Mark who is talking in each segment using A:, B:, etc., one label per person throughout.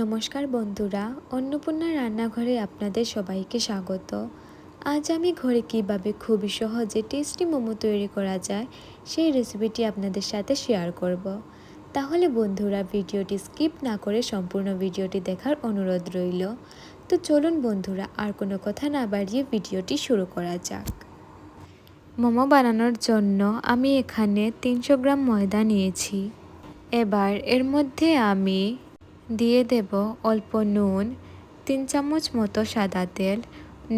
A: নমস্কার বন্ধুরা, অন্নপূর্ণা রান্নাঘরে আপনাদের সবাইকে স্বাগত। আজ আমি ঘরে কীভাবে খুবই সহজে টেস্টি মোমো তৈরি করা যায়, সেই রেসিপিটি আপনাদের সাথে শেয়ার করব। তাহলে বন্ধুরা, ভিডিওটি স্কিপ না করে সম্পূর্ণ ভিডিওটি দেখার অনুরোধ রইল। তো চলুন বন্ধুরা, আর কোনো কথা না বাড়িয়ে ভিডিওটি শুরু করা যাক। মোমো বানানোর জন্য আমি এখানে তিনশো গ্রাম ময়দা নিয়েছি। এবার এর মধ্যে আমি দিয়ে দেব অল্প নুন, তিন চামচ মতো সাদা তেল।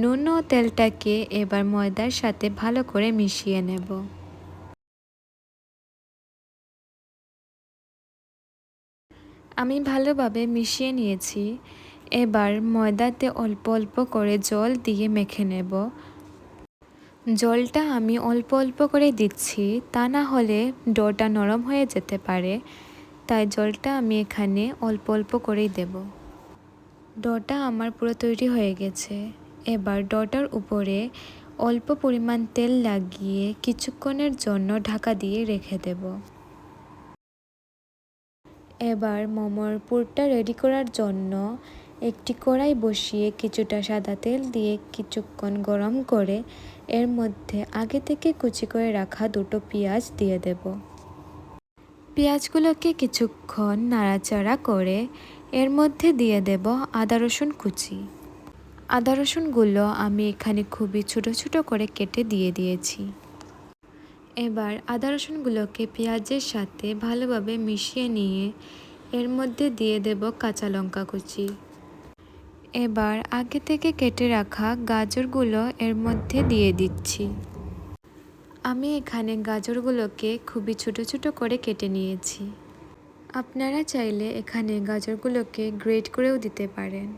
A: নুন ও তেলটাকে এবার ময়দার সাথে ভালো করে মিশিয়ে নেব। আমি ভালোভাবে মিশিয়ে নিয়েছি। এবার ময়দাতে অল্প অল্প করে জল দিয়ে মেখে নেব। জলটা আমি অল্প অল্প করে দিচ্ছি, তা না হলে ডোটা নরম হয়ে যেতে পারে। তাই জলটা আমি এখানে অল্প অল্প করেই দেব। ডটা আমার পুরো তৈরি হয়ে গেছে। এবার ডটার উপরে অল্প পরিমাণ তেল লাগিয়ে কিছুক্ষণের জন্য ঢাকা দিয়ে রেখে দেব। এবার মোমোর পুরটা রেডি করার জন্য একটি কড়াই বসিয়ে কিছুটা সাদা তেল দিয়ে কিছুক্ষণ গরম করে এর মধ্যে আগে থেকে কুচি করে রাখা দুটো পেঁয়াজ দিয়ে দেবো। পেঁয়াজগুলোকে কিছুক্ষণ নাড়াচাড়া করে এর মধ্যে দিয়ে দেব আদা রসুন কুচি। আদা রসুনগুলো আমি এখানে খুবই ছোটো ছোটো করে কেটে দিয়ে দিয়েছি। এবার আদা রসুনগুলোকে পেঁয়াজের সাথে ভালোভাবে মিশিয়ে নিয়ে এর মধ্যে দিয়ে দেব কাঁচা লঙ্কা কুচি। এবার আগে থেকে কেটে রাখা গাজরগুলো এর মধ্যে দিয়ে দিচ্ছি। আমি এখানে গাজরগুলোকে খুবই ছোট ছোট করে কেটে নিয়েছি। আপনারা চাইলে এখানে গাজরগুলোকে গ্রেট করেও দিতে পারেন।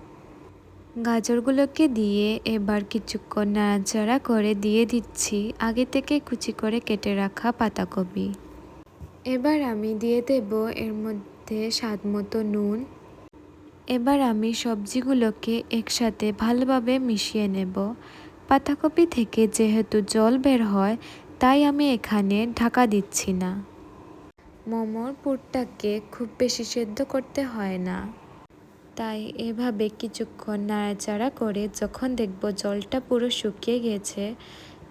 A: গাজরগুলোকে দিয়ে এবার কিছুক্ষণ নাড়াচাড়া করে দিয়ে দিচ্ছি। আগে থেকে কুচি করে কেটে রাখা পাতাকপি। এবার আমি দিয়ে দেব এর মধ্যে স্বাদ মতো নুন। এবার আমি সবজিগুলোকে একসাথে ভালোভাবে মিশিয়ে নেব। পাতাকপি থেকে যেহেতু জল বের হয় তাই আমি এখানে ঢাকা দিচ্ছি না। মোমোর পুরটাকে খুব বেশি সেদ্ধ করতে হয় না। তাই এভাবে কিছুক্ষণ নাড়াচাড়া করে যখন দেখব জলটা পুরো শুকিয়ে গেছে,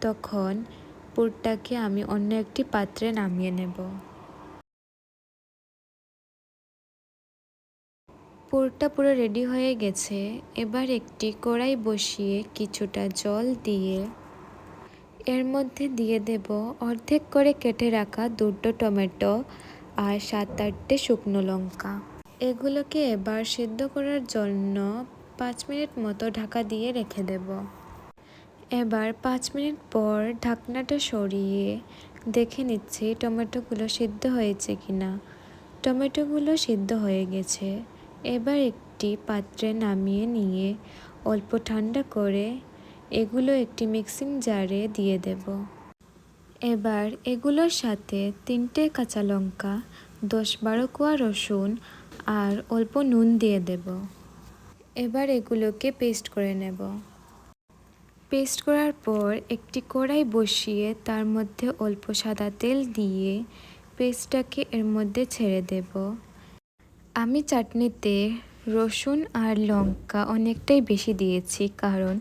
A: তখন পুরটাকে আমি অন্য একটি পাত্রে নামিয়ে নেব। পুরটা পুরো রেডি হয়ে গেছে। এবার একটি কড়াই বসিয়ে কিছুটা জল দিয়ে এর মধ্যে দিয়ে দেব অর্ধেক করে কেটে রাখা দুটো টমেটো আর সাত আটটে শুকনো লঙ্কা। এগুলোকে এবার সিদ্ধ করার জন্য পাঁচ মিনিট মতো ঢাকা দিয়ে রেখে দেব। এবার পাঁচ মিনিট পর ঢাকনাটা সরিয়ে দেখে নিচ্ছি টমেটোগুলো সিদ্ধ হয়েছে কি না টমেটোগুলো সিদ্ধ হয়ে গেছে। এবার একটি পাত্রে নামিয়ে নিয়ে অল্প ঠান্ডা করে এগুলো একটি মিক্সিং জারে দিয়ে দেব। এবার এগুলোর সাথে তিনটে কাঁচা লঙ্কা, দশ বারো কোয়া রসুন আর অল্প নুন দিয়ে দেব। এবার এগুলোকে পেস্ট করে নেব। পেস্ট করার পর একটি কড়াই বসিয়ে তার মধ্যে অল্প সাদা তেল দিয়ে পেস্টটাকে এর মধ্যে ছেড়ে দেব। আমি চাটনিতে রসুন আর লঙ্কা অনেকটাই বেশি দিয়েছি, কারণ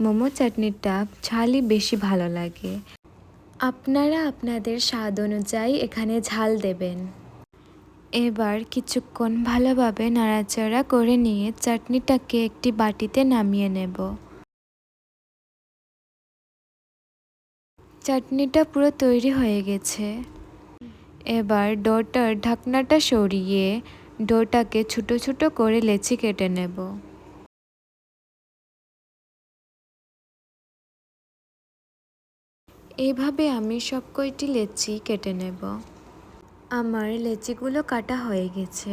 A: মোমো চাটনিটা ঝালই বেশি ভালো লাগে। আপনারা আপনাদের স্বাদ অনুযায়ী এখানে ঝাল দেবেন। এবার কিছুক্ষণ ভালোভাবে নাড়াচাড়া করে নিয়ে চাটনিটাকে একটি বাটিতে নামিয়ে নেব। চাটনিটা পুরো তৈরি হয়ে গেছে। এবার ডোটার ঢাকনাটা সরিয়ে ডোটাকে ছোটো ছোটো করে লেচি কেটে নেব। এইভাবে আমি সব কয়টি লেচি কেটে নেব? আমার লেচিগুলো কাটা হয়ে গেছে।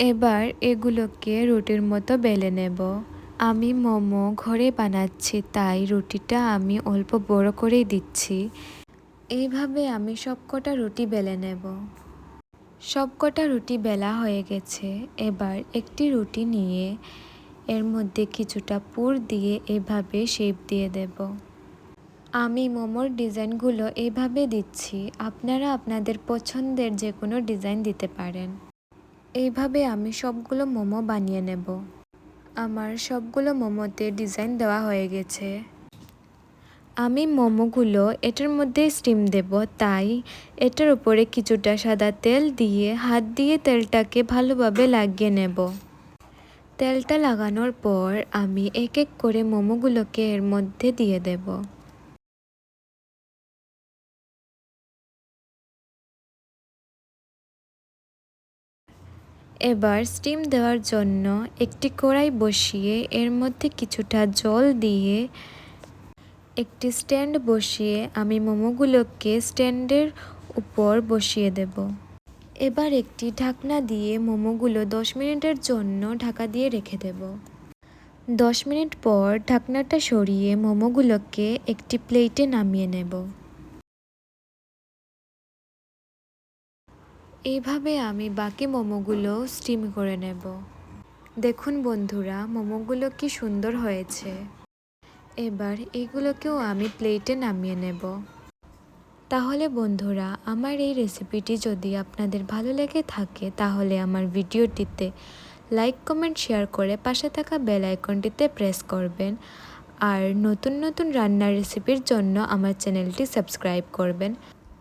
A: এবার এগুলোকে রুটির মতো বেলে নেব। আমি মোমো ঘরে বানাচ্ছি তাই রুটিটা আমি অল্প বড় করেই দিচ্ছি। এইভাবে আমি সব কটা রুটি বেলে নেব। সব কটা রুটি বেলা হয়ে গেছে। এবার একটি রুটি নিয়ে এর মধ্যে কিছুটা পুর দিয়ে এভাবে শেপ দিয়ে দেব। আমি মোমোর ডিজাইনগুলো এইভাবে দিচ্ছি। আপনারা আপনাদের পছন্দের যে কোনো ডিজাইন দিতে পারেন। এইভাবে আমি সবগুলো মোমো বানিয়ে নেব। আমার সবগুলো মোমোতে ডিজাইন দেওয়া হয়ে গেছে। আমি মোমোগুলো এটার মধ্যে স্টিম দেব, তাই এটার উপরে কিছুটা সাদা তেল দিয়ে হাত দিয়ে তেলটাকে ভালোভাবে লাগিয়ে নেব। তেলটা লাগানোর পর আমি এক এক করে মোমোগুলোকে এর মধ্যে দিয়ে দেব। এবার স্টিম দেওয়ার জন্য একটি কড়াই বসিয়ে এর মধ্যে কিছুটা জল দিয়ে একটি স্ট্যান্ড বসিয়ে আমি মোমোগুলোকে স্ট্যান্ডের উপর বসিয়ে দেব। এবার একটি ঢাকনা দিয়ে মোমোগুলো দশ মিনিটের জন্য ঢাকা দিয়ে রেখে দেব। দশ মিনিট পর ঢাকনাটা সরিয়ে মোমোগুলোকে একটি প্লেটে নামিয়ে নেব। এইভাবে আমি বাকি মোমোগুলো স্টিম করে নেব। দেখুন বন্ধুরা, মোমোগুলো কি সুন্দর হয়েছে। এবার এগুলোকেও আমি প্লেটে নামিয়ে নেব। তাহলে বন্ধুরা, আমার এই রেসিপিটি যদি আপনাদের ভালো লেগে থাকে, তাহলে আমার ভিডিওটিতে লাইক, কমেন্ট, শেয়ার করে পাশে থাকা বেল আইকনটিতে প্রেস করবেন। আর নতুন নতুন রান্নার রেসিপির জন্য আমার চ্যানেলটি সাবস্ক্রাইব করবেন।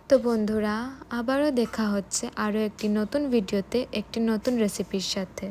A: তো বন্ধুরা আবারও দেখা হচ্ছে আরও একটি নতুন ভিডিওতে একটি নতুন রেসিপির সাথে।